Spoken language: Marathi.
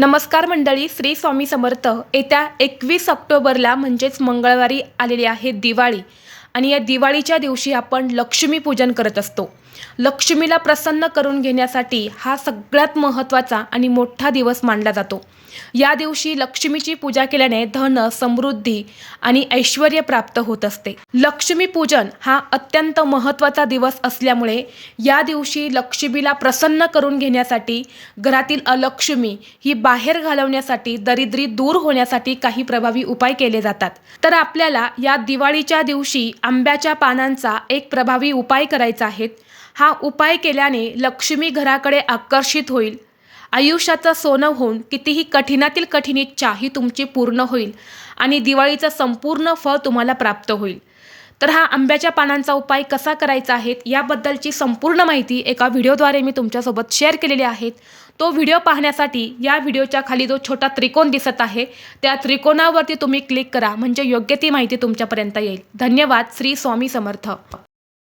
नमस्कार मंडळी श्री स्वामी समर्थ. येत्या एकवीस ऑक्टोबरला म्हणजेच मंगळवारी आलेली आहे दिवाळी. आणि या दिवाळीच्या दिवशी आपण लक्ष्मीपूजन करत असतो. लक्ष्मीला प्रसन्न करून घेण्यासाठी हा सगळ्यात महत्त्वाचा आणि मोठा दिवस मानला जातो. या दिवशी लक्ष्मीची पूजा केल्याने धन समृद्धी आणि ऐश्वर प्राप्त होत असते. लक्ष्मीपूजन हा अत्यंत महत्त्वाचा दिवस असल्यामुळे या दिवशी लक्ष्मीला प्रसन्न करून घेण्यासाठी घरातील अलक्ष्मी ही बाहेर घालवण्यासाठी दरिद्री दूर होण्यासाठी काही प्रभावी उपाय केले जातात. तर आपल्याला या दिवाळीच्या दिवशी आंब्याच्या पानांचा एक प्रभावी उपाय करायचा आहे. हा उपाय केल्याने लक्ष्मी घराकडे आकर्षित होईल. आयुष्याचं सोनं होऊन कितीही कठीणातील कठीण इच्छा ही तुमची पूर्ण होईल आणि दिवाळीचं संपूर्ण फळ तुम्हाला प्राप्त होईल. तर हा आंब्याच्या पानांचा उपाय कसा करायचा आहे याबद्दलची संपूर्ण माहिती एका व्हिडिओद्वारे मी तुमच्यासोबत शेअर केलेली आहे. तो व्हिडिओ पाहण्यासाठी या व्हिडिओच्या खाली जो छोटा त्रिकोण दिसत आहे त्या त्रिकोणावरती तुम्ही क्लिक करा म्हणजे योग्य ती माहिती तुमच्यापर्यंत येईल. धन्यवाद श्री स्वामी समर्थ.